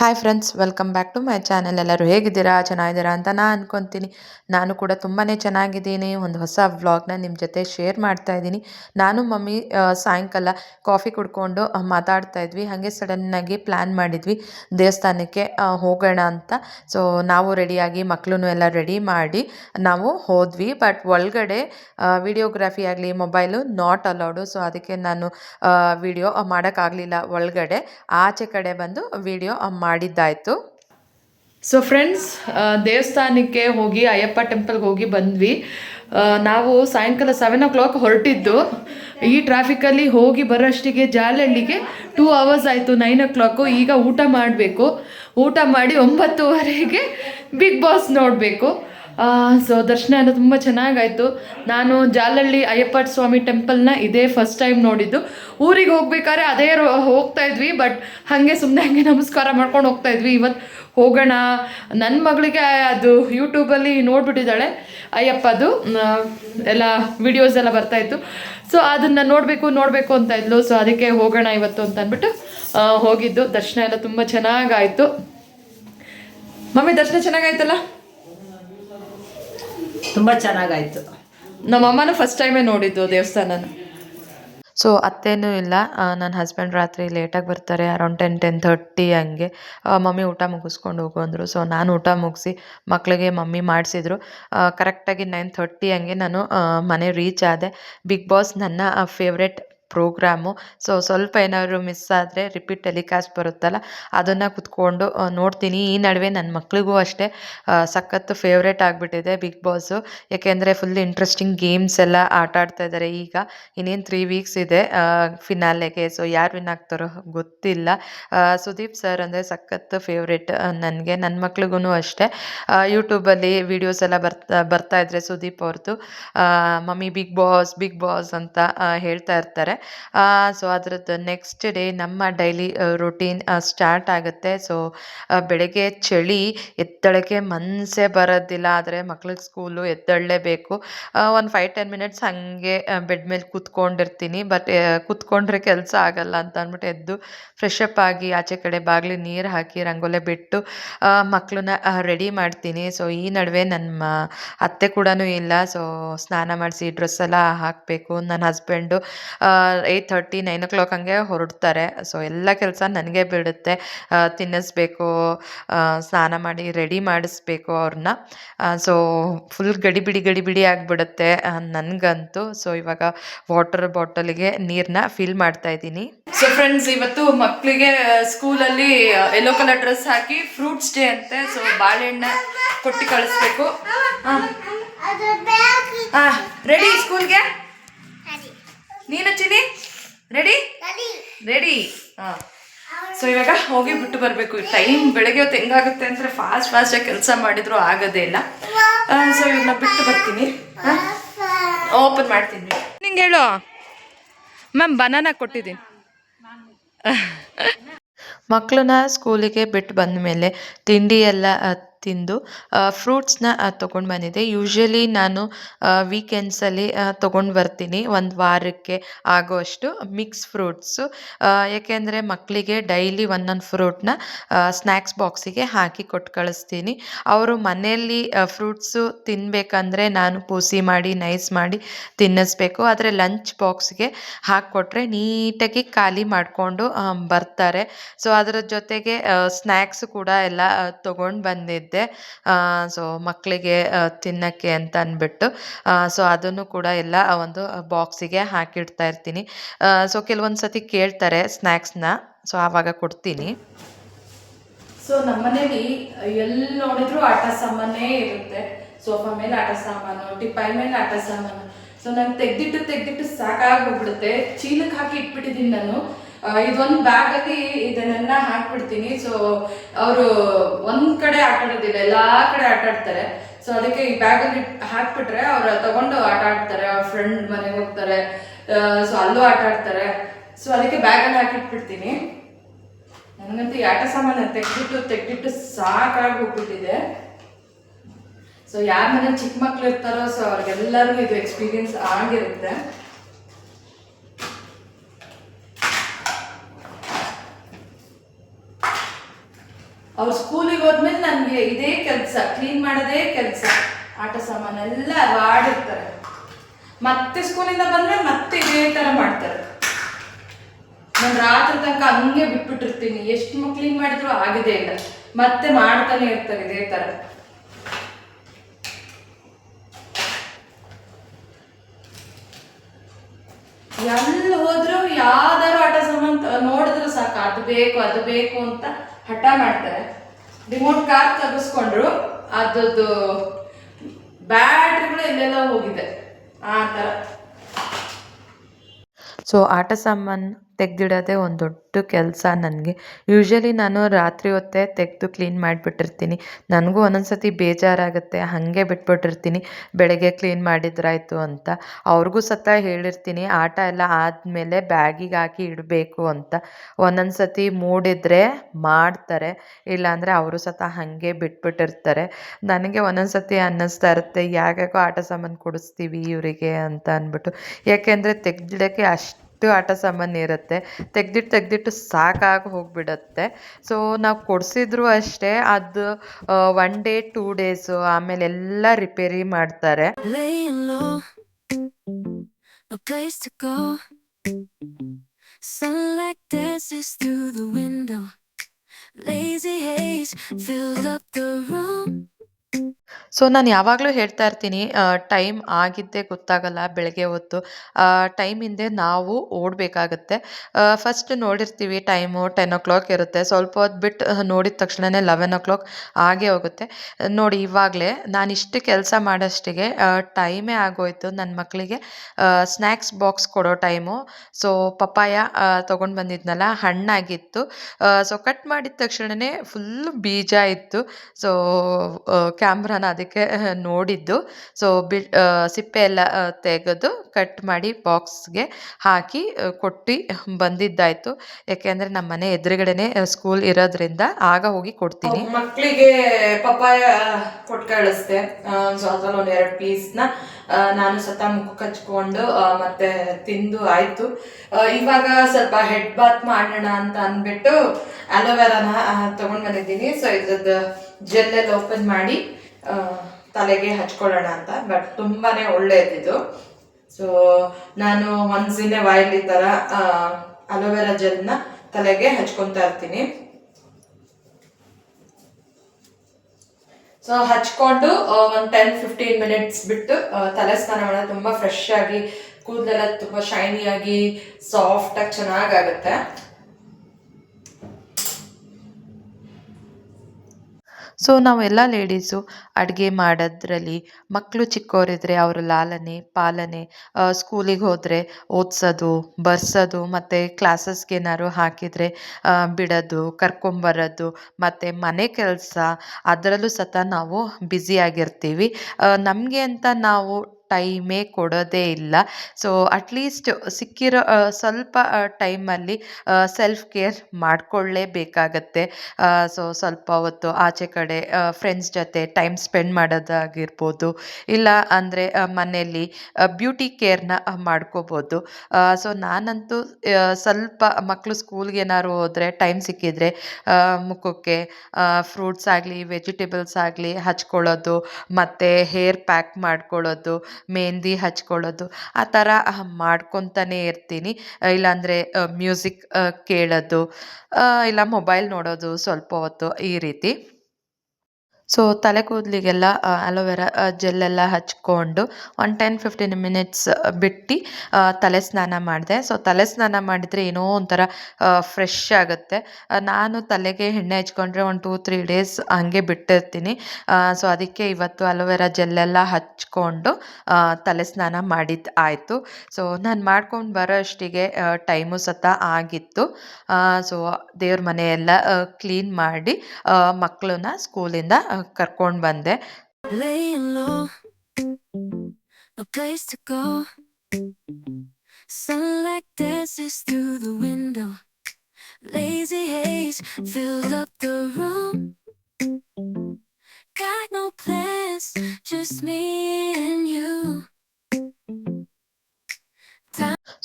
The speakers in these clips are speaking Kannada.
Hi friends welcome back to my channel ಎಲ್ಲರೂ ಹೇಗಿದ್ದೀರಾ? ಚೆನ್ನಾಗಿದ್ದೀರಾ ಅಂತ ನಾನು ಅನ್ಕೊತೀನಿ. ನಾನು ಕೂಡ ತುಂಬಾ ಚೆನ್ನಾಗಿದ್ದೀನಿ. ಒಂದು ಹೊಸ ವ್ಲಾಗ್ನ ನಿಮ್ಮ ಜೊತೆ ಶೇರ್ ಮಾಡ್ತಾ ಇದ್ದೀನಿ. ನಾನು ಮಮ್ಮಿ ಸಾಯಂಕಾಲ ಕಾಫಿ ಕುಡ್ಕೊಂಡು ಮಾತಾಡ್ತಾ ಇದ್ವಿ. ಹಾಗೆ ಸಡನ್ನಾಗಿ ಪ್ಲ್ಯಾನ್ ಮಾಡಿದ್ವಿ. ದೇವಸ್ಥಾನಕ್ಕೆ ಹೋಗೋಣ ಅಂತ. ಸೊ ನಾವು ರೆಡಿಯಾಗಿ ಮಕ್ಕಳೂ ಎಲ್ಲ ರೆಡಿ ಮಾಡಿ ನಾವು ಹೋದ್ವಿ. ಬಟ್ ಒಳಗಡೆ ವಿಡಿಯೋಗ್ರಫಿ ಆಗಲಿ ಮೊಬೈಲು ನಾಟ್ ಅಲೌಡು ಸೊ ಅದಕ್ಕೆ ನಾನು ವಿಡಿಯೋ ಮಾಡೋಕ್ಕಾಗಲಿಲ್ಲ. ಒಳಗಡೆ, ಆಚೆ ಕಡೆ ಬಂದು ವಿಡಿಯೋ ಮಾಡಿದ್ದಾಯಿತು. ಸೊ ಫ್ರೆಂಡ್ಸ್ ದೇವಸ್ಥಾನಕ್ಕೆ ಹೋಗಿ, ಅಯ್ಯಪ್ಪ ಟೆಂಪಲ್ಗೆ ಹೋಗಿ ಬಂದ್ವಿ. ನಾವು ಸಾಯಂಕಾಲ ಸೆವೆನ್ ಓ ಕ್ಲಾಕ್ ಹೊರಟಿದ್ದು. ಈ ಟ್ರಾಫಿಕಲ್ಲಿ ಹೋಗಿ ಬರೋಷ್ಟಿಗೆ ಜಾಲಹಳ್ಳಿಗೆ ಟೂ ಅವರ್ಸ್ ಆಯಿತು ನೈನ್ ಓ ಕ್ಲಾಕು ಈಗ ಊಟ ಮಾಡಬೇಕು. ಊಟ ಮಾಡಿ ಒಂಬತ್ತುವರೆಗೆ ಬಿಗ್ ಬಾಸ್ ನೋಡಬೇಕು. ಸೊ ದರ್ಶನ ಎಲ್ಲ ತುಂಬ ಚೆನ್ನಾಗಾಯಿತು. ನಾನು ಜಾಲಹಳ್ಳಿ ಅಯ್ಯಪ್ಪ ಸ್ವಾಮಿ ಟೆಂಪಲ್ನ ಇದೇ ಫಸ್ಟ್ ಟೈಮ್ ನೋಡಿದ್ದು. ಊರಿಗೆ ಹೋಗ್ಬೇಕಾದ್ರೆ ಅದೇ ಹೋಗ್ತಾ ಇದ್ವಿ ಬಟ್ ಹಾಗೆ ಸುಮ್ಮನೆ ಹಾಗೆ ನಮಸ್ಕಾರ ಮಾಡ್ಕೊಂಡು ಹೋಗ್ತಾ ಇದ್ವಿ. ಇವತ್ತು ಹೋಗೋಣ. ನನ್ನ ಮಗಳಿಗೆ ಅದು ಯೂಟ್ಯೂಬಲ್ಲಿ ನೋಡ್ಬಿಟ್ಟಿದ್ದಾಳೆ, ಅಯ್ಯಪ್ಪದು ಎಲ್ಲ ವಿಡಿಯೋಸ್ ಎಲ್ಲ ಬರ್ತಾಯಿತ್ತು ಸೊ ಅದನ್ನು ನೋಡಬೇಕು ನೋಡಬೇಕು ಅಂತ ಇದ್ಲು. ಸೊ ಅದಕ್ಕೆ ಹೋಗೋಣ ಇವತ್ತು ಅಂತ ಅಂದ್ಬಿಟ್ಟು ಹೋಗಿದ್ದು. ದರ್ಶನ ಎಲ್ಲ ತುಂಬ ಚೆನ್ನಾಗಾಯಿತು. ಮಮ್ಮಿ, ದರ್ಶನ ಚೆನ್ನಾಗಾಯ್ತಲ್ಲ? ತುಂಬ ಚೆನ್ನಾಗಾಯ್ತು. ನಮ್ಮ ಅಮ್ಮನೂ ಫಸ್ಟ್ ಟೈಮೇ ನೋಡಿದ್ದು ದೇವಸ್ಥಾನನ. ಸೊ ಅತ್ತೇನೂ ಇಲ್ಲ. ನನ್ನ ಹಸ್ಬೆಂಡ್ ರಾತ್ರಿ ಲೇಟಾಗಿ ಬರ್ತಾರೆ ಅರೌಂಡ್ ಟೆನ್ ಟೆನ್ ಥರ್ಟಿ ಹಂಗೆ. ಮಮ್ಮಿ ಊಟ ಮುಗಿಸ್ಕೊಂಡು ಹೋಗು ಅಂದರು ಸೊ ನಾನು ಊಟ ಮುಗಿಸಿ ಮಕ್ಕಳಿಗೆ ಮಮ್ಮಿ ಮಾಡಿಸಿದ್ರು. ಕರೆಕ್ಟಾಗಿ ನೈನ್ ಥರ್ಟಿ ಹಂಗೆ ನಾನು ಮನೆ ರೀಚ್ ಆದೆ. ಬಿಗ್ ಬಾಸ್ ನನ್ನ ಫೇವ್ರೆಟ್ ಪ್ರೋಗ್ರಾಮು. ಸೊ, ಸ್ವಲ್ಪ ಏನಾದರೂ ಮಿಸ್ ಆದರೆ ರಿಪೀಟ್ ಟೆಲಿಕಾಸ್ಟ್ ಬರುತ್ತಲ್ಲ, ಅದನ್ನು ಕುತ್ಕೊಂಡು ನೋಡ್ತೀನಿ. ಈ ನಡುವೆ ನನ್ನ ಮಕ್ಳಿಗೂ ಅಷ್ಟೇ ಸಖತ್ತು ಫೇವ್ರೇಟ್ ಆಗಿಬಿಟ್ಟಿದೆ ಬಿಗ್ ಬಾಸು ಯಾಕೆಂದರೆ ಫುಲ್ ಇಂಟ್ರೆಸ್ಟಿಂಗ್ ಗೇಮ್ಸ್ ಎಲ್ಲ ಆಟ ಆಡ್ತಾ ಇದ್ದಾರೆ ಈಗ. ಇನ್ನೇನು ತ್ರೀ ವೀಕ್ಸ್ ಇದೆ ಫಿನಾಲೆಗೆ ಸೊ ಯಾರು ವಿನ್ ಆಗ್ತಾರೋ ಗೊತ್ತಿಲ್ಲ. ಸುದೀಪ್ ಸರ್ ಅಂದರೆ ಸಖತ್ತು ಫೇವ್ರೇಟ್ ನನಗೆ ನನ್ನ ಮಕ್ಳಿಗೂ ಅಷ್ಟೇ. ಯೂಟ್ಯೂಬಲ್ಲಿ ವೀಡಿಯೋಸ್ ಎಲ್ಲ ಬರ್ತಾ ಬರ್ತಾ ಇದ್ರೆ ಸುದೀಪ್ ಅವ್ರದ್ದು mummy Big Boss Big Boss ಅಂತ ಹೇಳ್ತಾ ಇರ್ತಾರೆ. ಸೊ ಅದರದ್ದು ನೆಕ್ಸ್ಟ್ ಡೇ ನಮ್ಮ ಡೈಲಿ ರೊಟೀನ್ ಸ್ಟಾರ್ಟ್ ಆಗುತ್ತೆ. ಸೊ ಬೆಳಗ್ಗೆ ಚಳಿ, ಎದ್ದಳಕ್ಕೆ ಮನಸ್ಸೇ ಬರೋದಿಲ್ಲ. ಆದರೆ ಮಕ್ಳಿಗೆ ಸ್ಕೂಲು ಎದ್ದಳಲೇಬೇಕು. ಒಂದು ಫೈವ್ ಟೆನ್ ಮಿನಿಟ್ಸ್ ಹಾಗೆ ಬೆಡ್ ಮೇಲೆ ಕೂತ್ಕೊಂಡಿರ್ತೀನಿ. ಬಟ್ ಕೂತ್ಕೊಂಡ್ರೆ ಕೆಲಸ ಆಗಲ್ಲ ಅಂತ ಅಂದ್ಬಿಟ್ಟು ಎದ್ದು ಫ್ರೆಶ್ ಅಪ್ ಆಗಿ ಆಚೆ ಕಡೆ ಬಾಗಿಲು ನೀರು ಹಾಕಿ, ರಂಗೋಲೆ ಬಿಟ್ಟು ಮಕ್ಕಳನ್ನ ರೆಡಿ ಮಾಡ್ತೀನಿ. ಸೊ ಈ ನಡುವೆ ನನ್ನ ಅತ್ತೆ ಕೂಡ ಇಲ್ಲ. ಸೊ ಸ್ನಾನ ಮಾಡಿಸಿ ಡ್ರೆಸ್ ಎಲ್ಲ ಹಾಕಬೇಕು. ನನ್ನ husband eight thirty nine o'clock ಹಂಗೆ ಹೊರಡ್ತಾರೆ. ಸೊ ಎಲ್ಲ ಕೆಲಸ ನನಗೆ ಬೀಳುತ್ತೆ ಆ, ತಿನ್ನಿಸ್ಬೇಕು ಸ್ನಾನ ಮಾಡಿ ರೆಡಿ ಮಾಡಿಸ್ಬೇಕು ಅವ್ರನ್ನ. ಸೊ ಫುಲ್ ಗಡಿಬಿಡಿ ಗಡಿಬಿಡಿ ಆಗಿಬಿಡುತ್ತೆ ನನಗಂತೂ. ಸೊ ಇವಾಗ ವಾಟರ್ ಬಾಟಲಿಗೆ ನೀರನ್ನ ಫಿಲ್ ಮಾಡ್ತಾ ಇದ್ದೀನಿ. ಸೊ ಫ್ರೆಂಡ್ಸ್ ಇವತ್ತು ಮಕ್ಕಳಿಗೆ ಸ್ಕೂಲಲ್ಲಿ ಯೆಲ್ಲೋ ಕಲರ್ ಡ್ರೆಸ್ ಹಾಕಿ ಫ್ರೂಟ್ಸ್ ಡೇ ಅಂತೆ. ಸೊ ಬಾಳೆಹಣ್ಣ ಕೊಟ್ಟು ಕಳಿಸ್ಬೇಕು. ರೆಡಿ ಸ್ಕೂಲ್ಗೆ ನೀನು ಚಿನಿ ರೆಡಿ ರೆಡಿ ಹಾಂ. ಸೊ ಇವಾಗ ಹೋಗಿ ಬಿಟ್ಟು ಬರಬೇಕು. ಟೈಮ್ ಬೆಳಗ್ಗೆ ಹೊತ್ತು ಹೆಂಗಾಗುತ್ತೆ ಅಂದರೆ ಫಾಸ್ಟ್ ಫಾಸ್ಟಾಗಿ ಕೆಲಸ ಮಾಡಿದ್ರು ಆಗೋದೇ ಇಲ್ಲ. ಸೊ ಇವನ್ನ ಬಿಟ್ಟು ಬರ್ತೀನಿ. ಓಪನ್ ಮಾಡ್ತೀನಿ. ನಿಂಗೆ ಹೇಳು. ಮ್ಯಾಮ್ ಬನಾನ ಕೊಟ್ಟಿದ್ದೀನಿ. ಮಕ್ಕಳನ್ನ ಸ್ಕೂಲಿಗೆ ಬಿಟ್ಟು ಬಂದ ಮೇಲೆ ತಿಂಡಿ ಎಲ್ಲ ತಿಂದು ಫ್ರೂಟ್ಸ್ನ ತೊಗೊಂಡು ಬಂದಿದ್ದೆ. ಯೂಶ್ವಲಿ ನಾನು ವೀಕೆಂಡ್ಸಲ್ಲಿ ತೊಗೊಂಡು ಬರ್ತೀನಿ. ಒಂದು ವಾರಕ್ಕೆ ಆಗೋಷ್ಟು ಮಿಕ್ಸ್ ಫ್ರೂಟ್ಸು ಯಾಕೆಂದರೆ ಮಕ್ಕಳಿಗೆ ಡೈಲಿ ಒಂದೊಂದು ಫ್ರೂಟ್ನ ಸ್ನ್ಯಾಕ್ಸ್ ಬಾಕ್ಸಿಗೆ ಹಾಕಿ ಕೊಟ್ಟು ಕಳಿಸ್ತೀನಿ. ಅವರು ಮನೆಯಲ್ಲಿ ಫ್ರೂಟ್ಸು ತಿನ್ನಬೇಕಂದ್ರೆ ನಾನು ಪೂಸಿ ಮಾಡಿ ನೈಸ್ ಮಾಡಿ ತಿನ್ನಿಸ್ಬೇಕು. ಆದರೆ ಲಂಚ್ ಬಾಕ್ಸ್ಗೆ ಹಾಕಿಕೊಟ್ರೆ ನೀಟಾಗಿ ಖಾಲಿ ಮಾಡಿಕೊಂಡು ಬರ್ತಾರೆ. ಸೊ ಅದರ ಜೊತೆಗೆ ಸ್ನ್ಯಾಕ್ಸ್ ಕೂಡ ಎಲ್ಲ ತೊಗೊಂಡು ಬಂದಿದ್ದೆ. ಸೊ ಮಕ್ಕಳಿಗೆ ತಿನ್ನೋಕ್ಕೆ ಅಂತ ಅಂದ್ಬಿಟ್ಟು ಸೊ ಅದನ್ನು ಕೂಡ ಎಲ್ಲ ಒಂದು ಬಾಕ್ಸಿಗೆ ಹಾಕಿಡ್ತಾ ಇರ್ತೀನಿ. ಸೊ ಕೆಲವೊಂದು ಸತಿ ಕೇಳ್ತಾರೆ ಸ್ನ್ಯಾಕ್ಸ್ನ ಸೊ ಆವಾಗ ಕೊಡ್ತೀನಿ. ಸೊ ನಮ್ಮನೇಲಿ ಎಲ್ಲಿ ನೋಡಿದ್ರು ಆಟ ಸಾಮಾನೇ ಇರುತ್ತೆ. ಸೋಫಾ ಮೇಲೆ ಆಟ ಸಾಮಾನು ಟಿಪ್ಪಾಯಿ ಮೇಲೆ ಆಟ ಸಾಮಾನು. ಸೊ ನಂಗೆ ತೆಗ್ದಿಟ್ಟು ತೆಗ್ದಿಟ್ಟು ಸಾಕಾಗೋಗ್ಬಿಡುತ್ತೆ ಚೀಲಕ್ಕೆ ಹಾಕಿ ಇಟ್ಬಿಟ್ಟಿದ್ದೀನಿ ನಾನು. ಇದೊಂದು ಬ್ಯಾಗ್ ಅಲ್ಲಿ ಇದನ್ನೆಲ್ಲ ಹಾಕ್ಬಿಡ್ತೀನಿ. ಸೊ ಅವರು ಒಂದ್ ಕಡೆ ಆಟ ಆಡೋದಿಲ್ಲ ಎಲ್ಲಾ ಕಡೆ ಆಟ ಆಡ್ತಾರೆ ಸೊ ಅದಕ್ಕೆ ಈ ಬ್ಯಾಗ್ ಅಲ್ಲಿ ಹಾಕ್ಬಿಟ್ರೆ ಅವ್ರು ತಗೊಂಡು ಆಟ ಆಡ್ತಾರೆ, ಅವ್ರ ಫ್ರೆಂಡ್ ಮನೆಗೆ ಹೋಗ್ತಾರೆ ಸೊ ಅಲ್ಲೂ ಆಟ ಆಡ್ತಾರೆ. ಸೊ ಅದಕ್ಕೆ ಬ್ಯಾಗ್ ಅಲ್ಲಿ ಹಾಕಿಟ್ಬಿಡ್ತೀನಿ. ನನಗಂತೂ ಆಟ ಸಾಮಾನು ತೆಗ್ದಿಟ್ಟು ತೆಗ್ದಿಟ್ಟು ಸಾಕಾಗಿ ಹೋಗ್ಬಿಟ್ಟಿದೆ. ಸೊ ಯಾರ ಮನೆ ಚಿಕ್ಕ ಮಕ್ಳು ಇರ್ತಾರೋ ಸೊ ಅವ್ರಿಗೆಲ್ಲರಿಗೂ ಇದು ಎಕ್ಸ್ಪೀರಿಯನ್ಸ್ ಆಗಿರುತ್ತೆ. ಅವ್ರು ಸ್ಕೂಲಿಗೆ ಹೋದ್ಮೇಲೆ ನನಗೆ ಇದೇ ಕೆಲಸ ಕ್ಲೀನ್ ಮಾಡೋದೇ ಕೆಲಸ. ಆಟ ಸಾಮಾನೆಲ್ಲ ಆಡಿರ್ತಾರೆ ಮತ್ತೆ ಸ್ಕೂಲಿಂದ ಬಂದರೆ ಮತ್ತೆ ಇದೇ ಥರ ಮಾಡ್ತಾರೆ. ನಾನು ರಾತ್ರಿ ತನಕ ಹಂಗೆ ಬಿಟ್ಬಿಟ್ಟಿರ್ತೀನಿ. ಎಷ್ಟು ಕ್ಲೀನ್ ಮಾಡಿದ್ರು ಆಗಿದೆ ಇಲ್ಲ. ಮತ್ತೆ ಮಾಡ್ತಾನೆ ಇರ್ತಾರೆ ಇದೇ ಥರ ಎಲ್ಲಿ ಹೋದ್ರು ಯಾವ್ದಾರು ಆಟ ಸಾಮಾನು ನೋಡಿದ್ರು ಸಾಕು. ಅದು ಬೇಕು ಅದು ಬೇಕು ಅಂತ. ಹಠ ಮಾಡ್ತಾರೆ. ರಿಮೋಟ್ ಕಾರ್ ತಗಸ್ಕೊಂಡ್ರು ಅದದ್ದು ಬ್ಯಾಟ್ರಿಗಳು ಎಲ್ಲೆಲ್ಲ ಹೋಗಿದೆ. ಆ ಥರ. ಸೊ ಆಟ ಸಾಮಾನು ತೆಗ್ದಿಡೋದೇ ಒಂದು ದೊಡ್ಡ ಕೆಲಸ ನನಗೆ. ಯೂಶ್ವಲಿ ನಾನು ರಾತ್ರಿ ಹೊತ್ತೇ ತೆಗೆದು ಕ್ಲೀನ್ ಮಾಡಿಬಿಟ್ಟಿರ್ತೀನಿ. ನನಗೂ ಒಂದೊಂದು ಸತಿ ಬೇಜಾರಾಗುತ್ತೆ, ಹಾಗೆ ಬಿಟ್ಬಿಟ್ಟಿರ್ತೀನಿ. ಬೆಳಗ್ಗೆ ಕ್ಲೀನ್ ಮಾಡಿದ್ರಾಯ್ತು ಅಂತ. ಅವ್ರಿಗೂ ಸತ ಹೇಳಿರ್ತೀನಿ, ಆಟ ಎಲ್ಲ ಆದಮೇಲೆ ಬ್ಯಾಗಿಗೆ ಹಾಕಿ ಇಡಬೇಕು ಅಂತ. ಒಂದೊಂದು ಸತಿ ಮೂಡಿದ್ರೆ ಮಾಡ್ತಾರೆ, ಇಲ್ಲಾಂದರೆ ಅವರು ಸತ ಹಾಗೆ ಬಿಟ್ಬಿಟ್ಟಿರ್ತಾರೆ. ನನಗೆ ಒಂದೊಂದು ಸತಿ ಅನ್ನಿಸ್ತಾ ಇರುತ್ತೆ ಯಾಕ್ಯಾಕೋ ಆಟ ಸಾಮಾನು ಕೊಡಿಸ್ತೀವಿ ಇವರಿಗೆ ಅಂತ ಅಂದ್ಬಿಟ್ಟು ಯಾಕೆಂದರೆ ತೆಗ್ದಿಡೋಕ್ಕೆ ಅಷ್ಟು ಇಷ್ಟು ಆಟ ಸಾಮಾನ್ಯ ಇರುತ್ತೆ. ತೆಗೆದಿಟ್ಟು ತೆಗೆದಿಟ್ಟು ಸಾಕಾಗಿ ಹೋಗ್ಬಿಡತ್ತೆ. ಸೊ ನಾವು ಕೊಡಿಸಿದ್ರು ಅಷ್ಟೇ, ಅದು ಒನ್ ಡೇ ಟೂ ಡೇಸು ಆಮೇಲೆ ಎಲ್ಲ ರಿಪೇರಿ ಮಾಡ್ತಾರೆ. ಸೊ ನಾನು ಯಾವಾಗಲೂ ಹೇಳ್ತಾ ಇರ್ತೀನಿ ಟೈಮ್ ಆಗಿದ್ದೇ ಗೊತ್ತಾಗಲ್ಲ, ಬೆಳಗ್ಗೆ ಹೊತ್ತು. ಟೈಮ್ ಹಿಂದೆ ನಾವು ಓಡಬೇಕಾಗತ್ತೆ. ಫಸ್ಟ್ ನೋಡಿರ್ತೀವಿ ಟೈಮು ಟೆನ್ ಓ ಕ್ಲಾಕ್ ಇರುತ್ತೆ. ಸ್ವಲ್ಪ ಹೊತ್ತು ಬಿಟ್ಟು ನೋಡಿದ ತಕ್ಷಣವೇ ಲೆವೆನ್ ಓ ಕ್ಲಾಕ್ ಆಗೇ ಹೋಗುತ್ತೆ. ನೋಡಿ, ಇವಾಗಲೇ ನಾನು ಇಷ್ಟು ಕೆಲಸ ಮಾಡೋಷ್ಟಿಗೆ ಟೈಮೇ ಆಗೋಯ್ತು. ನನ್ನ ಮಕ್ಕಳಿಗೆ ಸ್ನ್ಯಾಕ್ಸ್ ಬಾಕ್ಸ್ ಕೊಡೋ ಟೈಮು ಸೊ ಪಪ್ಪಾಯ ತೊಗೊಂಡು ಬಂದಿದ್ನಲ್ಲ, ಹಣ್ಣಾಗಿತ್ತು. ಸೊ ಕಟ್ ಮಾಡಿದ ತಕ್ಷಣವೇ ಫುಲ್ ಬೀಜ ಇತ್ತು. ಸೊ ಕ್ಯಾಮ್ರಾನ ಅದಕ್ಕೆ ನೋಡಿದ್ದು. ಸೊ ಬಿ ಸಿಪ್ಪೆ ಎಲ್ಲ ತೆಗೆದು ಕಟ್ ಮಾಡಿ ಬಾಕ್ಸ್ಗೆ ಹಾಕಿ ಕೊಟ್ಟು ಬಂದಿದ್ದಾಯಿತು. ಯಾಕೆಂದ್ರೆ ನಮ್ಮ ಮನೆ ಎದುರುಗಡೆನೆ ಸ್ಕೂಲ್ ಇರೋದ್ರಿಂದ ಆಗ ಹೋಗಿ ಕೊಡ್ತೀನಿ. ಮಕ್ಕಳಿಗೆ ಪಪ್ಪಾಯ ಕೊಟ್ಟು ಕಳಿಸ್ದೆ. ಸೊ ಅದ್ರಲ್ಲಿ ಒಂದು ಎರಡು ಪೀಸ್ನ ನಾನು ಸತ ಮುಖಕ್ಕೆ ಹಚ್ಕೊಂಡು ಆ, ಮತ್ತೆ ತಿಂದು ಆಯ್ತು. ಇವಾಗ ಸ್ವಲ್ಪ ಹೆಡ್ ಬಾತ್ ಮಾಡೋಣ ಅಂತ ಅಂದ್ಬಿಟ್ಟು ಅಲೋವೆರಾನ ತಗೊಂಡ್ ಬಂದಿದ್ದೀನಿ. ಸೊ ಇದ್ರದ್ದು ಜೆಲ್ ಎಲ್ಲ ಓಪನ್ ಮಾಡಿ ತಲೆಗೆ ಹಚ್ಕೊಳ್ಳೋಣ ಅಂತ ಬಟ್ ತುಂಬಾನೇ ಒಳ್ಳೆಯದಿದು ಸೊ ನಾನು ಒಂದ್ಸಿನೆ ವಾಯಲ್ಲಿ ತರ ಥರ ಅಲೋವೆರಾ ಜೆಲ್ನ ತಲೆಗೆ ಹಚ್ಕೊತಾ ಇರ್ತೀನಿ. ಸೊ ಹಚ್ಕೊಂಡು ಒಂದು ಟೆನ್ ಫಿಫ್ಟೀನ್ ಮಿನಿಟ್ಸ್ ಬಿಟ್ಟು ತಲೆ ಸ್ನಾನ ಮಾಡೋದು ತುಂಬ ಫ್ರೆಶ್ ಆಗಿ, ಕೂದಲೆಲ್ಲ ತುಂಬ ಶೈನಿಯಾಗಿ ಸಾಫ್ಟಾಗಿ ಚೆನ್ನಾಗಾಗುತ್ತೆ. ಸೊ ನಾವೆಲ್ಲ ಲೇಡೀಸು ಅಡುಗೆ ಮಾಡೋದ್ರಲ್ಲಿ ಮಕ್ಕಳು ಚಿಕ್ಕವರಿದ್ರೆ ಅವರ ಲಾಲನೆ, ಪಾಲನೆ ಸ್ಕೂಲಿಗೆ ಹೋದರೆ ಓದಿಸೋದು, ಬರ್ಸೋದು, ಮತ್ತು ಕ್ಲಾಸಸ್ಗೆ ಏನಾದ್ರು ಹಾಕಿದರೆ ಬಿಡೋದು, ಕರ್ಕೊಂಬರೋದು, ಮತ್ತು ಮನೆ ಕೆಲಸ, ಅದರಲ್ಲೂ ಸತ ನಾವು ಬ್ಯುಸಿಯಾಗಿರ್ತೀವಿ ನಮಗೆ ಅಂತ ನಾವು ಟೈಮೇ ಕೊಡೋದೇ ಇಲ್ಲ. ಸೊ ಅಟ್ಲೀಸ್ಟ್ ಸಿಕ್ಕಿರೋ ಸ್ವಲ್ಪ ಟೈಮಲ್ಲಿ ಸೆಲ್ಫ್ ಕೇರ್ ಮಾಡಿಕೊಳ್ಳೇಬೇಕಾಗತ್ತೆ. ಸೊ, ಸ್ವಲ್ಪ ಹೊತ್ತು ಆಚೆ ಕಡೆ ಫ್ರೆಂಡ್ಸ್ ಜೊತೆ ಟೈಮ್ ಸ್ಪೆಂಡ್ ಮಾಡೋದಾಗಿರ್ಬೋದು, ಇಲ್ಲ ಅಂದರೆ ಮನೆಯಲ್ಲಿ ಬ್ಯೂಟಿ ಕೇರ್ನ ಮಾಡ್ಕೋಬೋದು. ಸೊ, ನಾನಂತೂ ಸ್ವಲ್ಪ ಮಕ್ಕಳು ಸ್ಕೂಲ್ಗೆ ಏನಾದ್ರು ಹೋದರೆ ಟೈಮ್ ಸಿಕ್ಕಿದರೆ ಮುಖಕ್ಕೆ ಫ್ರೂಟ್ಸ್ ಆಗಲಿ ವೆಜಿಟೇಬಲ್ಸ್ ಆಗಲಿ ಹಚ್ಕೊಳ್ಳೋದು, ಮತ್ತು ಹೇರ್ ಪ್ಯಾಕ್ ಮಾಡ್ಕೊಳ್ಳೋದು ಮೆಹಂದಿ ಹಚ್ಕೊಳ್ಳೋದು ಆ ಥರ ಮಾಡ್ಕೊತಾನೆ ಇರ್ತೀನಿ. ಇಲ್ಲಾಂದರೆ ಮ್ಯೂಸಿಕ್ ಕೇಳೋದು ಇಲ್ಲ, ಮೊಬೈಲ್ ನೋಡೋದು ಸ್ವಲ್ಪ ಹೊತ್ತು ಈ ರೀತಿ. ಸೊ ತಲೆ ಕೂದಲಿಗೆಲ್ಲ ಅಲೋವೆರಾ ಜೆಲ್ಲೆಲ್ಲ ಹಚ್ಕೊಂಡು ಒಂದು ಟೆನ್ ಫಿಫ್ಟೀನ್ ಮಿನಿಟ್ಸ್ ಬಿಟ್ಟು ತಲೆ ಸ್ನಾನ ಮಾಡಿದೆ. ಸೊ ತಲೆ ಸ್ನಾನ ಮಾಡಿದರೆ ಏನೋ ಒಂಥರ ಫ್ರೆಶ್ ಆಗುತ್ತೆ. ನಾನು ತಲೆಗೆ ಎಣ್ಣೆ ಹಚ್ಕೊಂಡ್ರೆ ಒಂದು ಟೂ ತ್ರೀ ಡೇಸ್ ಹಾಗೆ ಬಿಟ್ಟಿರ್ತೀನಿ. ಸೊ ಅದಕ್ಕೆ ಇವತ್ತು ಅಲೋವೆರಾ ಜೆಲ್ಲೆಲ್ಲ ಹಚ್ಕೊಂಡು ತಲೆ ಸ್ನಾನ ಮಾಡಿದ್ದು ಆಯಿತು. ಸೊ ನಾನು ಮಾಡ್ಕೊಂಡು ಬರೋ ಅಷ್ಟಿಗೆ ಟೈಮು ಸತ ಆಗಿತ್ತು. ಸೊ ದೇವ್ರ ಮನೆಯೆಲ್ಲ ಕ್ಲೀನ್ ಮಾಡಿ ಮಕ್ಕಳನ್ನ ಸ್ಕೂಲಿಂದ ಕರ್ಕೊಂಡು ಬಂದೆ Laying low, no place to go. Sunlight dances through the window. Lazy haze fills up the room. Got no plans, just me and you.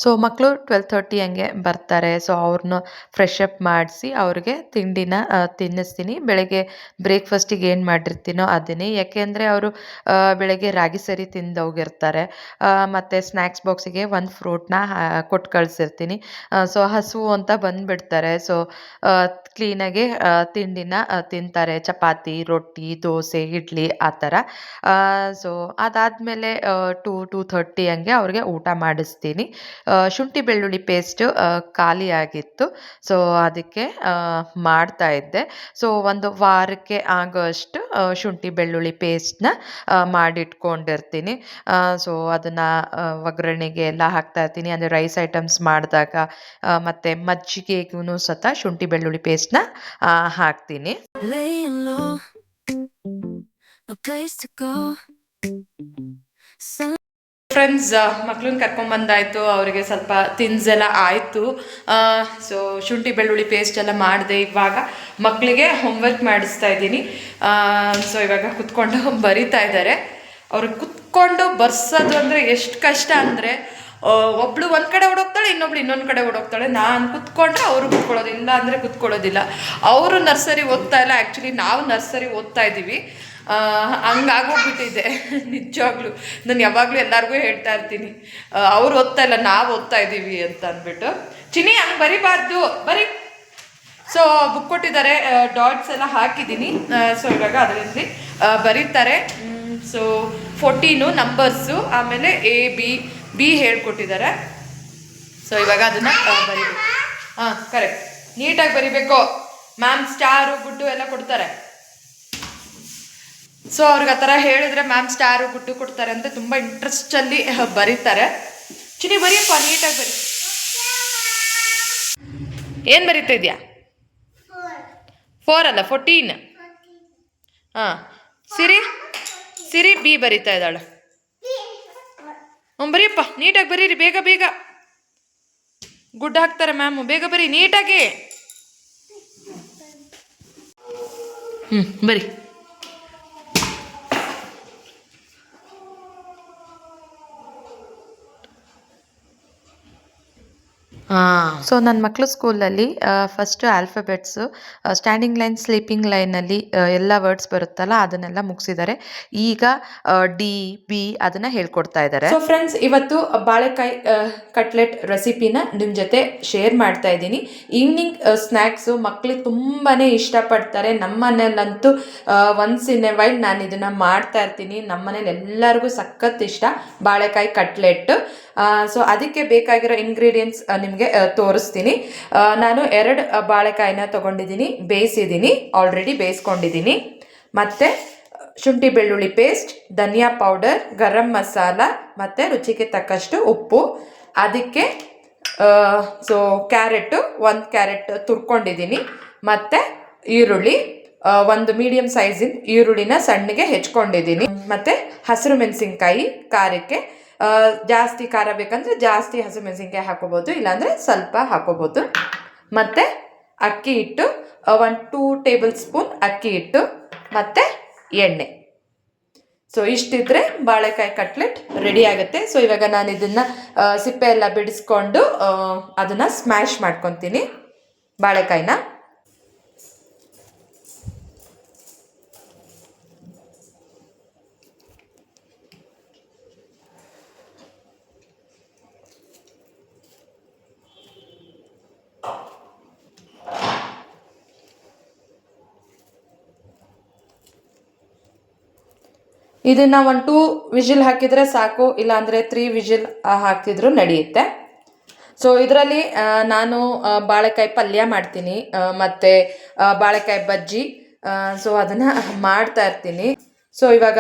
So ಮಕ್ಕಳು ಟ್ವೆಲ್ ತರ್ಟಿ ಹಂಗೆ ಬರ್ತಾರೆ. ಸೊ ಅವ್ರನ್ನ ಫ್ರೆಶ್ ಅಪ್ ಮಾಡಿಸಿ ಅವ್ರಿಗೆ ತಿಂಡಿನ ತಿನ್ನಿಸ್ತೀನಿ. ಬೆಳಗ್ಗೆ ಬ್ರೇಕ್ಫಾಸ್ಟಿಗೆ ಏನು ಮಾಡಿರ್ತೀನೋ ಅದನ್ನೇ. ಯಾಕೆಂದರೆ ಅವರು ಬೆಳಗ್ಗೆ ರಾಗಿ ಸರಿ ತಿಂದು ಹೋಗಿರ್ತಾರೆ. ಮತ್ತು ಸ್ನ್ಯಾಕ್ಸ್ ಬಾಕ್ಸಿಗೆ ಒಂದು ಫ್ರೂಟ್ನ ಕೊಟ್ಟು ಕಳಿಸಿರ್ತೀನಿ. ಸೊ ಹಸುವು ಅಂತ ಬಂದುಬಿಡ್ತಾರೆ. ಸೊ ಕ್ಲೀನಾಗಿ ತಿಂಡಿನ ತಿಂತಾರೆ. ಚಪಾತಿ, ರೊಟ್ಟಿ, ದೋಸೆ, ಇಡ್ಲಿ ಆ ಥರ. ಸೊ ಅದಾದಮೇಲೆ ಟೂ ಟೂ ಥರ್ಟಿ ಹಂಗೆ ಅವ್ರಿಗೆ ಊಟ ಮಾಡಿಸ್ತೀನಿ. ಶುಂಠಿ ಬೆಳ್ಳುಳ್ಳಿ ಪೇಸ್ಟು ಖಾಲಿ ಆಗಿತ್ತು ಸೊ ಅದಕ್ಕೆ ಮಾಡ್ತಾ ಇದ್ದೆ. ಸೊ ಒಂದು ವಾರಕ್ಕೆ ಆಗೋಷ್ಟು ಶುಂಠಿ ಬೆಳ್ಳುಳ್ಳಿ ಪೇಸ್ಟ್ನ ಮಾಡಿಟ್ಕೊಂಡಿರ್ತೀನಿ. ಸೊ ಅದನ್ನು ಒಗ್ಗರಣೆಗೆ ಎಲ್ಲ ಹಾಕ್ತಾ ಇರ್ತೀನಿ. ಅಂದರೆ ರೈಸ್ ಐಟಮ್ಸ್ ಮಾಡಿದಾಗ ಮತ್ತು ಮಜ್ಜಿಗೆಗೂ ಸತ ಶುಂಠಿ ಬೆಳ್ಳುಳ್ಳಿ ಪೇಸ್ಟ್ನ ಹಾಕ್ತೀನಿ. ಫ್ರೆಂಡ್ಸ್ ಮಕ್ಳನ್ನ ಕರ್ಕೊಂಬಂದಾಯ್ತು ಅವರಿಗೆ ಸ್ವಲ್ಪ ತಿನ್ಸೆಲ್ಲ ಆಯಿತು. ಸೊ ಶುಂಠಿ, ಬೆಳ್ಳುಳ್ಳಿ ಪೇಸ್ಟ್ ಎಲ್ಲ ಮಾಡಿದೆ ಇವಾಗ. ಮಕ್ಕಳಿಗೆ ಹೋಮ್ವರ್ಕ್ ಮಾಡಿಸ್ತಾ ಇದ್ದೀನಿ. ಸೊ ಇವಾಗ ಕುತ್ಕೊಂಡು ಬರಿತಾ ಇದ್ದಾರೆ. ಅವ್ರು ಕುತ್ಕೊಂಡು ಬರ್ಸೋದು ಅಂದರೆ ಎಷ್ಟು ಕಷ್ಟ ಅಂದರೆ ಒಬ್ಳು ಒಂದು ಕಡೆ ಓಡೋಗ್ತಾಳೆ, ಇನ್ನೊಬ್ಳು ಇನ್ನೊಂದು ಕಡೆ ಓಡೋಗ್ತಾಳೆ. ನಾನು ಕುತ್ಕೊಂಡ್ರೆ ಅವರು ಕುತ್ಕೊಳ್ಳೋದು ಇಲ್ಲ ಅಂದರೆ ಕುತ್ಕೊಳ್ಳೋದಿಲ್ಲ. ಅವರು ನರ್ಸರಿ ಓದ್ತಾ ಇಲ್ಲ. ಆ್ಯಕ್ಚುಲಿ ನಾವು ನರ್ಸರಿ ಓದ್ತಾ ಇದ್ದೀವಿ. ಹಂಗಾಗೋಗ್ಬಿಟ್ಟಿದೆ ನಿಜವಾಗ್ಲೂ. ನಾನು ಯಾವಾಗಲೂ ಎಲ್ಲರಿಗೂ ಹೇಳ್ತಾ ಇರ್ತೀನಿ. ಅವ್ರು ಓದ್ತಾ ಇಲ್ಲ, ನಾವು ಓದ್ತಾ ಇದ್ದೀವಿ ಅಂತ ಅಂದ್ಬಿಟ್ಟು. ಚಿನಿ ಹಂಗೆ ಬರಿಬಾರ್ದು. ಬರಿ. ಸೊ ಬುಕ್ ಕೊಟ್ಟಿದ್ದಾರೆ. ಡಾಟ್ಸ್ ಎಲ್ಲ ಹಾಕಿದ್ದೀನಿ. ಸೊ ಇವಾಗ ಅದರಲ್ಲಿ ಬರೀತಾರೆ. ಸೊ ಫೋರ್ಟೀನು ನಂಬರ್ಸು ಆಮೇಲೆ ಎ ಬಿ ಬಿ ಹೇಳ್ಕೊಟ್ಟಿದ್ದಾರೆ. ಸೊ ಇವಾಗ ಅದನ್ನು ಬರೀಬೇಕು. ಹಾಂ ಕರೆಕ್ಟ್ ನೀಟಾಗಿ ಬರಿಬೇಕು. ಮ್ಯಾಮ್ ಸ್ಟಾರು ಗುಡ್ಡು ಎಲ್ಲ ಕೊಡ್ತಾರೆ. ಸೊ ಅವ್ರಿಗೆ ಆ ಥರ ಹೇಳಿದ್ರೆ ಮ್ಯಾಮ್ ಸ್ಟಾರು ಗುಡ್ಡು ಕೊಡ್ತಾರೆ ಅಂತ ತುಂಬ ಇಂಟ್ರೆಸ್ಟಲ್ಲಿ ಬರೀತಾರೆ. ಚಿನಿ, ಬರೀಯಪ್ಪ ನೀಟಾಗಿ ಬರಿ. ಏನು ಬರೀತಾ ಇದೆಯಾ? ಫೋರ್ ಅಲ್ಲ ಫೋರ್ಟೀನ್ ಹಾಂ ಸಿರಿ ಸಿರಿ ಬಿ ಬರೀತಾ ಇದ್ದಾಳೆ. ಹ್ಞೂ ಬರೀಪ್ಪ ನೀಟಾಗಿ ಬರೀರಿ, ಬೇಗ ಬೇಗ. ಗುಡ್ ಹಾಕ್ತಾರೆ ಮ್ಯಾಮು ಬೇಗ ಬರೀ ನೀಟಾಗಿ ಹ್ಞೂ ಬರಿ. ಸೊ ನನ್ನ ಮಕ್ಕಳು ಸ್ಕೂಲಲ್ಲಿ first alphabets standing line sleeping ಲೈನಲ್ಲಿ ಎಲ್ಲ ವರ್ಡ್ಸ್ ಬರುತ್ತಲ್ಲ ಅದನ್ನೆಲ್ಲ ಮುಗಿಸಿದ್ದಾರೆ ಈಗ ಡಿ ಬಿ ಅದನ್ನು ಹೇಳ್ಕೊಡ್ತಾ ಇದ್ದಾರೆ ಸೊ ಫ್ರೆಂಡ್ಸ್ ಇವತ್ತು ಬಾಳೆಕಾಯಿ ಕಟ್ಲೆಟ್ ರೆಸಿಪಿನ ನಿಮ್ಮ ಜೊತೆ ಶೇರ್ ಮಾಡ್ತಾ ಇದ್ದೀನಿ. ಈವ್ನಿಂಗ್ ಸ್ನ್ಯಾಕ್ಸು ಮಕ್ಕಳಿಗೆ ತುಂಬಾ ಇಷ್ಟಪಡ್ತಾರೆ. ನಮ್ಮ ಮನೇಲಂತೂ ಒನ್ಸ್ ಇನ್ ಎ ವೈಲ್ ನಾನು ಇದನ್ನು ಮಾಡ್ತಾ ಇರ್ತೀನಿ. ನಮ್ಮ ಮನೇಲಿ ಎಲ್ಲರಿಗೂ ಸಖತ್ ಇಷ್ಟ ಬಾಳೆಕಾಯಿ ಕಟ್ಲೆಟ್ ಸೊ ಅದಕ್ಕೆ ಬೇಕಾಗಿರೋ ಇಂಗ್ರೀಡಿಯೆಂಟ್ಸ್ ನಿಮಗೆ ತೋರಿಸ್ತೀನಿ. ನಾನು ಎರಡು ಬಾಳೆಕಾಯಿನ ತೊಗೊಂಡಿದ್ದೀನಿ. ಬೇಯಿಸಿದ್ದೀನಿ. ಆಲ್ರೆಡಿ ಬೇಯಿಸ್ಕೊಂಡಿದ್ದೀನಿ. ಮತ್ತು, ಶುಂಠಿ ಬೆಳ್ಳುಳ್ಳಿ ಪೇಸ್ಟ್ ಧನಿಯಾ ಪೌಡರ್ ಗರಂ ಮಸಾಲ, ಮತ್ತು ರುಚಿಗೆ ತಕ್ಕಷ್ಟು ಉಪ್ಪು. ಅದಕ್ಕೆ ಸೊ ಕ್ಯಾರೆಟು, ಒಂದು ಕ್ಯಾರೆಟ್ ತುರ್ಕೊಂಡಿದ್ದೀನಿ. ಮತ್ತು, ಈರುಳ್ಳಿ ಒಂದು ಮೀಡಿಯಮ್ ಸೈಜಿನ ಈರುಳ್ಳಿನ ಸಣ್ಣಗೆ ಹೆಚ್ಕೊಂಡಿದ್ದೀನಿ. ಮತ್ತು, ಹಸಿರು ಮೆಣಸಿನ್ಕಾಯಿ, ಖಾರಕ್ಕೆ ಜಾಸ್ತಿ ಖಾರ ಬೇಕಂದರೆ ಜಾಸ್ತಿ ಹಸಿಮೆಣಸಿನ್ಕಾಯಿ ಹಾಕೋಬೋದು, ಇಲ್ಲಾಂದರೆ ಸ್ವಲ್ಪ ಹಾಕೋಬೋದು. ಮತ್ತು ಅಕ್ಕಿ ಹಿಟ್ಟು ಒನ್ ಟೂ ಟೇಬಲ್ ಸ್ಪೂನ್ ಅಕ್ಕಿ ಹಿಟ್ಟು, ಮತ್ತು ಎಣ್ಣೆ. ಸೊ ಇಷ್ಟಿದ್ರೆ ಬಾಳೆಕಾಯಿ ಕಟ್ಲೆಟ್ ರೆಡಿ ಆಗುತ್ತೆ. ಸೊ ಇವಾಗ ನಾನು ಇದನ್ನು ಸಿಪ್ಪೆ ಎಲ್ಲ ಬಿಡಿಸ್ಕೊಂಡು ಅದನ್ನು ಸ್ಮ್ಯಾಶ್ ಮಾಡ್ಕೊತೀನಿ, ಬಾಳೆಕಾಯಿನ. ಇದನ್ನ ಒಂದು ಟೂ ವಿಜಿಲ್ ಹಾಕಿದರೆ ಸಾಕು, ಇಲ್ಲಾಂದರೆ ತ್ರೀ ವಿಜಿಲ್ ಹಾಕ್ತಿದ್ರು ನಡೆಯುತ್ತೆ. ಸೊ ಇದರಲ್ಲಿ ನಾನು ಬಾಳೆಕಾಯಿ ಪಲ್ಯ ಮಾಡ್ತೀನಿ ಮತ್ತು ಬಾಳೆಕಾಯಿ ಬಜ್ಜಿ ಸೊ ಅದನ್ನು ಮಾಡ್ತಾ ಇರ್ತೀನಿ. ಸೊ ಇವಾಗ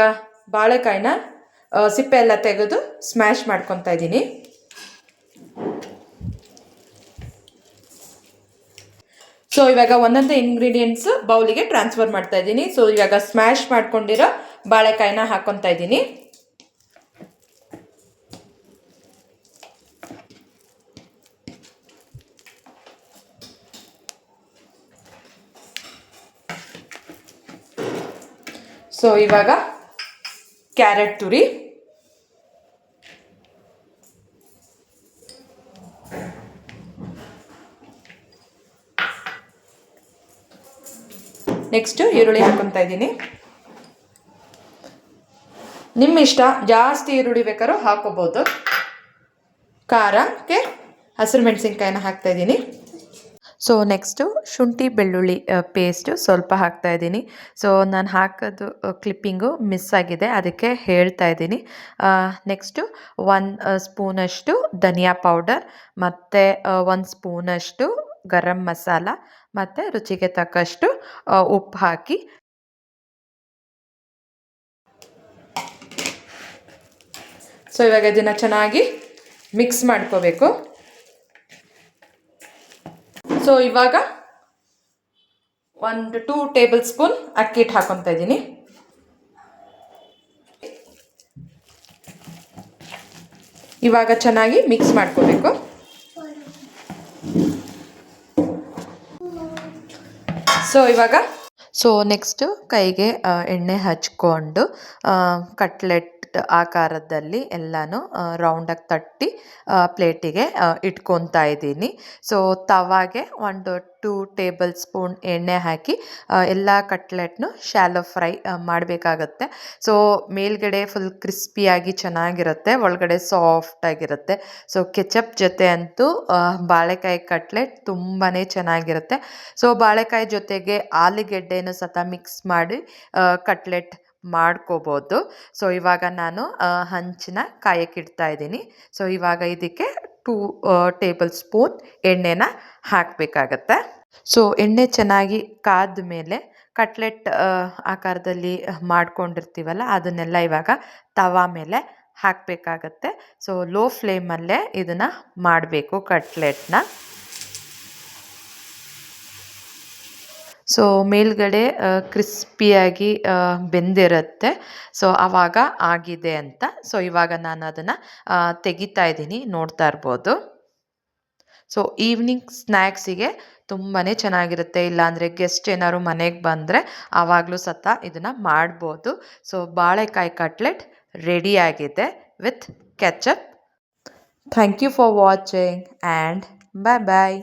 ಬಾಳೆಕಾಯಿನ ಸಿಪ್ಪೆ ಎಲ್ಲ ತೆಗೆದು ಸ್ಮ್ಯಾಶ್ ಮಾಡ್ಕೊತಾ ಇದ್ದೀನಿ. ಸೊ ಇವಾಗ ಒಂದೊಂದೇ ಇಂಗ್ರೀಡಿಯೆಂಟ್ಸ್ ಬೌಲಿಗೆ ಟ್ರಾನ್ಸ್ಫರ್ ಮಾಡ್ತಾ ಇದ್ದೀನಿ. ಸೊ ಇವಾಗ ಸ್ಮ್ಯಾಶ್ ಮಾಡ್ಕೊಂಡಿರೋ ಬಾಳೆಕಾಯಿನ ಹಾಕೊತಾ ಇದ್ದೀನಿ. ಸೊ ಇವಾಗ ಕ್ಯಾರೆಟ್ ತುರಿ. ನೆಕ್ಸ್ಟು ಈರುಳ್ಳಿ ಹಾಕೊತಾ ಇದ್ದೀನಿ. ನಿಮ್ಮ ಇಷ್ಟ, ಜಾಸ್ತಿ ಈರುಳ್ಳಿ ಬೇಕಾದ್ರೂ ಹಾಕೋಬೋದು. ಖಾರಕ್ಕೆ ಹಸಿರು ಮೆಣಸಿನ್ಕಾಯಿನ ಹಾಕ್ತಾ ಇದ್ದೀನಿ. ಸೊ ನೆಕ್ಸ್ಟು ಶುಂಠಿ ಬೆಳ್ಳುಳ್ಳಿ ಪೇಸ್ಟು ಸ್ವಲ್ಪ ಹಾಕ್ತಾ ಇದ್ದೀನಿ. ಸೊ ನಾನು ಹಾಕೋದು ಕ್ಲಿಪ್ಪಿಂಗು ಮಿಸ್ ಆಗಿದೆ, ಅದಕ್ಕೆ ಹೇಳ್ತಾ ಇದ್ದೀನಿ. ನೆಕ್ಸ್ಟು ಒನ್ ಸ್ಪೂನಷ್ಟು ಧನಿಯಾ ಪೌಡರ್ ಮತ್ತು ಒಂದು ಸ್ಪೂನಷ್ಟು ಗರಂ ಮಸಾಲ ಮತ್ತು ರುಚಿಗೆ ತಕ್ಕಷ್ಟು ಉಪ್ಪು ಹಾಕಿ. ಸೊ ಇವಾಗ ಇದನ್ನು ಚೆನ್ನಾಗಿ ಮಿಕ್ಸ್ ಮಾಡ್ಕೋಬೇಕು. ಸೊ ಇವಾಗ ಒಂದು ಟೂ ಟೇಬಲ್ ಸ್ಪೂನ್ ಅಕ್ಕಿ ಹಿಟ್ಟು ಹಾಕೊತಾ ಇದ್ದೀನಿ. ಇವಾಗ ಚೆನ್ನಾಗಿ ಮಿಕ್ಸ್ ಮಾಡ್ಕೋಬೇಕು. ಸೊ ಇವಾಗ? ಸೊ ನೆಕ್ಸ್ಟು ಕೈಗೆ ಎಣ್ಣೆ ಹಚ್ಕೊಂಡು ಕಟ್ಲೆಟ್ ಆಕಾರದಲ್ಲಿ ಎಲ್ಲನೂ ರೌಂಡಾಗಿ ತಟ್ಟಿ ಪ್ಲೇಟಿಗೆ ಇಟ್ಕೊತಾ ಇದ್ದೀನಿ. ಸೊ ತವಾಗೆ ಒಂದು ಟೂ ಟೇಬಲ್ ಸ್ಪೂನ್ ಎಣ್ಣೆ ಹಾಕಿ ಎಲ್ಲ ಕಟ್ಲೆಟ್ನು ಶಾಲೋ ಫ್ರೈ ಮಾಡಬೇಕಾಗತ್ತೆ. ಸೊ ಮೇಲ್ಗಡೆ ಫುಲ್ ಕ್ರಿಸ್ಪಿಯಾಗಿ ಚೆನ್ನಾಗಿರುತ್ತೆ, ಒಳಗಡೆ ಸಾಫ್ಟಾಗಿರುತ್ತೆ ಸೊ ಕೆಚಪ್ ಜೊತೆ ಅಂತೂ ಬಾಳೆಕಾಯಿ ಕಟ್ಲೆಟ್ ತುಂಬಾ ಚೆನ್ನಾಗಿರುತ್ತೆ. ಸೊ ಬಾಳೆಕಾಯಿ ಜೊತೆಗೆ ಆಲೂಗೆಡ್ಡೆನೂ ಸತ ಮಿಕ್ಸ್ ಮಾಡಿ ಕಟ್ಲೆಟ್ ಮಾಡ್ಕೋಬೋದು. ಸೊ ಇವಾಗ ನಾನು ಹಂಚಿನ ಕಾಯಕ್ಕಿಡ್ತಾ ಇದ್ದೀನಿ. ಸೊ ಇವಾಗ ಇದಕ್ಕೆ ಟೂ ಟೇಬಲ್ ಸ್ಪೂನ್ ಎಣ್ಣೆನ ಹಾಕಬೇಕಾಗತ್ತೆ. ಸೊ ಎಣ್ಣೆ ಚೆನ್ನಾಗಿ ಕಾದ ಮೇಲೆ ಕಟ್ಲೆಟ್ ಆಕಾರದಲ್ಲಿ ಮಾಡ್ಕೊಂಡಿರ್ತೀವಲ್ಲ, ಅದನ್ನೆಲ್ಲ ಇವಾಗ ತವಾ ಮೇಲೆ ಹಾಕಬೇಕಾಗತ್ತೆ. ಸೊ ಲೋ ಫ್ಲೇಮಲ್ಲೇ ಇದನ್ನು ಮಾಡಬೇಕು ಕಟ್ಲೆಟ್ನ. ಸೊ ಮೇಲ್ಗಡೆ ಕ್ರಿಸ್ಪಿಯಾಗಿ ಬೆಂದಿರುತ್ತೆ. ಸೊ ಆವಾಗ ಆಗಿದೆ ಅಂತ. ಸೊ ಇವಾಗ ನಾನು ಅದನ್ನು ತೆಗಿತಾ ಇದ್ದೀನಿ. ನೋಡ್ತಾ ಇರ್ಬೋದು. ಸೊ ಈವ್ನಿಂಗ್ ಸ್ನ್ಯಾಕ್ಸಿಗೆ ತುಂಬಾ ಚೆನ್ನಾಗಿರುತ್ತೆ. ಇಲ್ಲಾಂದರೆ ಗೆಸ್ಟ್ ಏನಾದ್ರು ಮನೆಗೆ ಬಂದರೆ ಆವಾಗಲೂ ಸತ ಇದನ್ನು ಮಾಡ್ಬೋದು. ಸೊ ಬಾಳೆಕಾಯಿ ಕಟ್ಲೆಟ್ ರೆಡಿಯಾಗಿದೆ with ketchup thank you for watching and bye bye